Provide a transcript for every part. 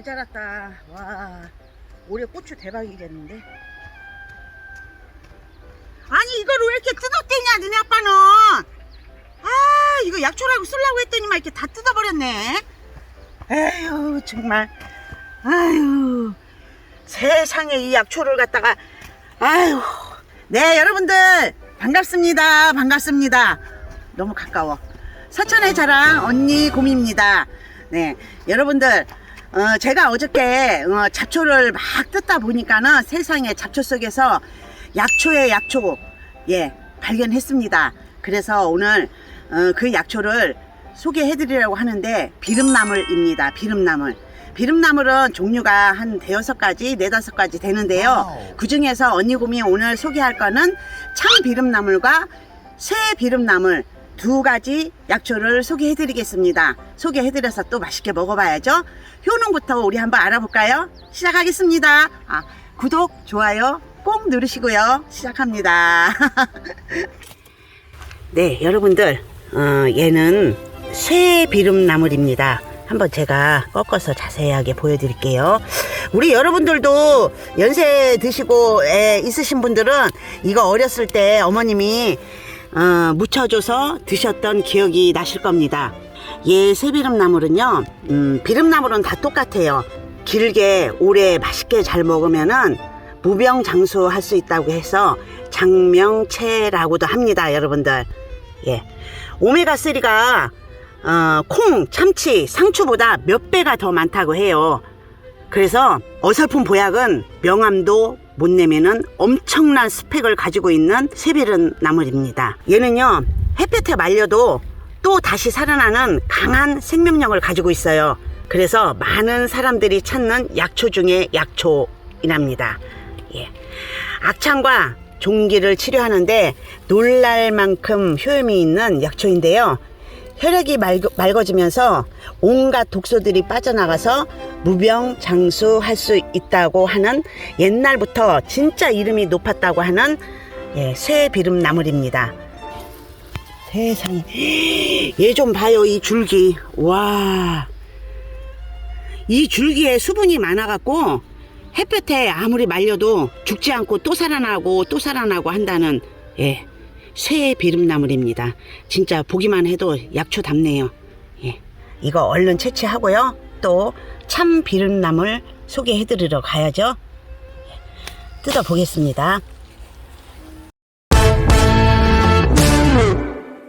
잘 자랐다. 와, 올해 고추 대박이겠는데? 아니, 이걸 왜 이렇게 뜯어대냐, 너네 아빠는? 아, 이거 약초라고 쓰려고 했더니만 이렇게 다 뜯어버렸네. 에휴, 정말. 아유, 세상에 이 약초를 갖다가, 아유. 네, 여러분들, 반갑습니다. 반갑습니다. 너무 가까워. 서천의 자랑 언니 곰입니다. 네, 여러분들, 어, 제가 어저께 어, 잡초를 막 뜯다 보니까는 세상에 잡초 속에서 약초의 약초, 예, 발견했습니다. 그래서 오늘 어, 그 약초를 소개해드리려고 하는데 비름나물입니다. 비름나물. 비름나물은 종류가 한 대여섯 가지, 네다섯 가지 되는데요. 그 중에서 언니 곰이 오늘 소개할 거는 참 비름나물과 새 비름나물 두 가지 약초를 소개해 드리겠습니다. 소개해 드려서 또 맛있게 먹어봐야죠. 효능부터 우리 한번 알아볼까요? 시작하겠습니다. 아, 구독, 좋아요 꼭 누르시고요. 시작합니다. 네, 여러분들, 어, 얘는 쇠 비름나물입니다. 한번 제가 꺾어서 자세하게 보여드릴게요. 우리 여러분들도 연세 드시고 애 있으신 분들은 이거 어렸을 때 어머님이 어, 묻혀줘서 드셨던 기억이 나실 겁니다. 얘 새비름나물은요, 음, 비름나물은 다 똑같아요. 길게 오래 맛있게 잘 먹으면은 무병장수할 수 있다고 해서 장명채라고도 합니다, 여러분들. 예. 오메가 3가 어, 콩, 참치, 상추보다 몇 배가 더 많다고 해요. 그래서 어설픈 보약은 명암도 못 내면은 엄청난 스펙을 가지고 있는 세비른 나물입니다. 얘는요, 햇볕에 말려도 또 다시 살아나는 강한 생명력을 가지고 있어요. 그래서 많은 사람들이 찾는 약초 중에 약초이랍니다. 예. 악창과 종기를 치료하는데 놀랄 만큼 효험이 있는 약초인데요. 혈액이 맑, 맑아지면서 온갖 독소들이 빠져나가서 무병장수할 수 있다고 하는 옛날부터 진짜 이름이 높았다고 하는 예, 쇠비름 나물입니다. 세상에 얘 좀 봐요 이 줄기 와. 이 줄기에 수분이 많아갖고 햇볕에 아무리 말려도 죽지 않고 또 살아나고 또 살아나고 한다는 예, 쇠 비름나물입니다. 진짜 보기만 해도 약초답네요. 예, 이거 얼른 채취하고요. 또 참 비름나물 소개해드리러 가야죠. 예, 뜯어보겠습니다.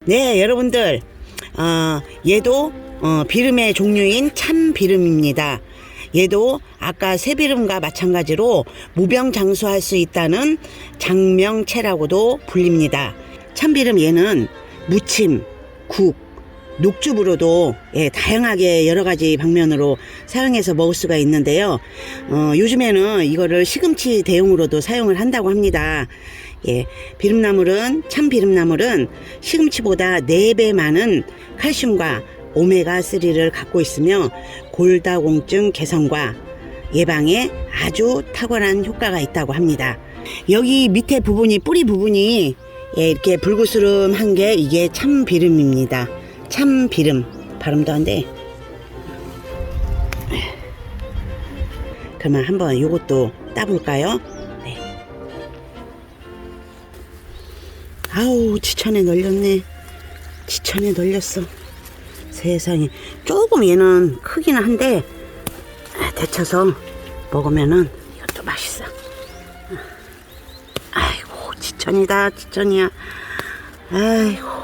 네, 여러분들, 어, 얘도 어, 비름의 종류인 참 비름입니다. 얘도 아까 새비름과 마찬가지로 무병장수할 수 있다는 장명채라고도 불립니다. 참비름 얘는 무침, 국, 녹즙으로도 예, 다양하게 여러 가지 방면으로 사용해서 먹을 수가 있는데요. 어, 요즘에는 이거를 시금치 대용으로도 사용을 한다고 합니다. 예, 비름나물은 참 비름나물은 시금치보다 4배 많은 칼슘과 오메가3를 갖고 있으며 골다공증 개선과 예방에 아주 탁월한 효과가 있다고 합니다. 여기 밑에 부분이 뿌리 부분이 예, 이렇게 불구스름한 게 이게 참 비름입니다. 참 비름 발음도 안 돼. 그러면 한번 요것도 따볼까요? 네. 아우 지천에 널렸네. 지천에 널렸어. 세상에 조금 얘는 크기는 한데 아, 데쳐서 먹으면은 이것도 맛있어. 지천이다 지천이야. 아이고.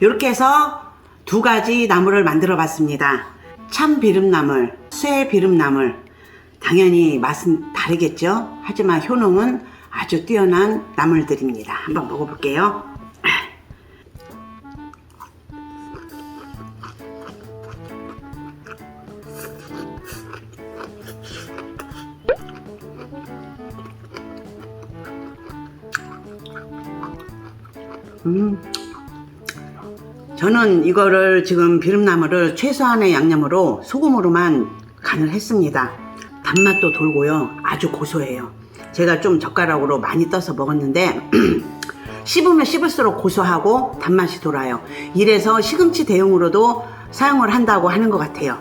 이렇게 해서 두 가지 나물을 만들어 봤습니다. 참 비름나물, 쇠 비름나물. 당연히 맛은 다르겠죠? 하지만 효능은 아주 뛰어난 나물들입니다. 한번 먹어볼게요. 음. 저는 이거를 지금 비름나물을 최소한의 양념으로 소금으로만 간을 했습니다. 단맛도 돌고요. 아주 고소해요. 제가 좀 젓가락으로 많이 떠서 먹었는데 씹으면 씹을수록 고소하고 단맛이 돌아요. 이래서 시금치 대용으로도 사용을 한다고 하는 것 같아요.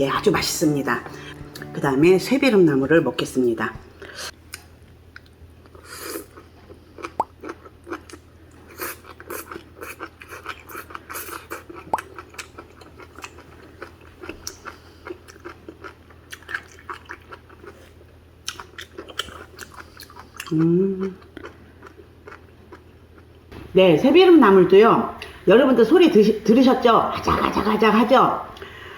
예, 아주 맛있습니다. 그 다음에 쇠비름나물을 먹겠습니다. 네, 새비름 나물도요. 여러분들 소리 드시- 들으셨죠? 아작아작아작 하죠?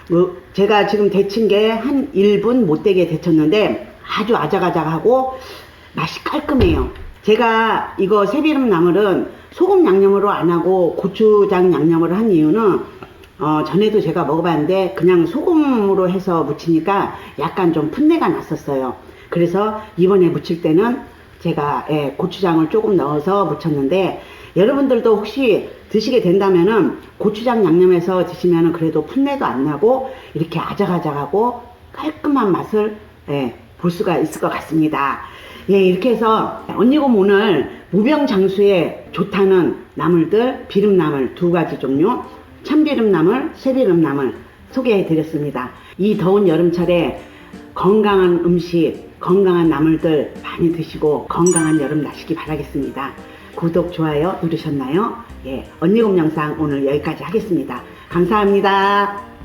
뭐, 제가 지금 데친 게 한 1분 못 되게 데쳤는데 아주 아작아작하고 맛이 깔끔해요. 제가 이거 새비름 나물은 소금 양념으로 안 하고 고추장 양념으로 한 이유는 어, 전에도 제가 먹어봤는데 그냥 소금으로 해서 무치니까 약간 좀 풋내가 났었어요. 그래서 이번에 무칠 때는 제가 예, 고추장을 조금 넣어서 무쳤는데 여러분들도 혹시 드시게 된다면은 고추장 양념해서 드시면은 그래도 풋내도 안 나고 이렇게 아작아작하고 깔끔한 맛을 예, 볼 수가 있을 것 같습니다. 예, 이렇게 해서 언니곰 오늘 무병장수에 좋다는 나물들 비름나물 두 가지 종류 참비름나물, 쇠비름나물 소개해 드렸습니다. 이 더운 여름철에 건강한 음식, 건강한 나물들 많이 드시고 건강한 여름 나시기 바라겠습니다. 구독, 좋아요 누르셨나요? 예, 언니곰 영상 오늘 여기까지 하겠습니다. 감사합니다.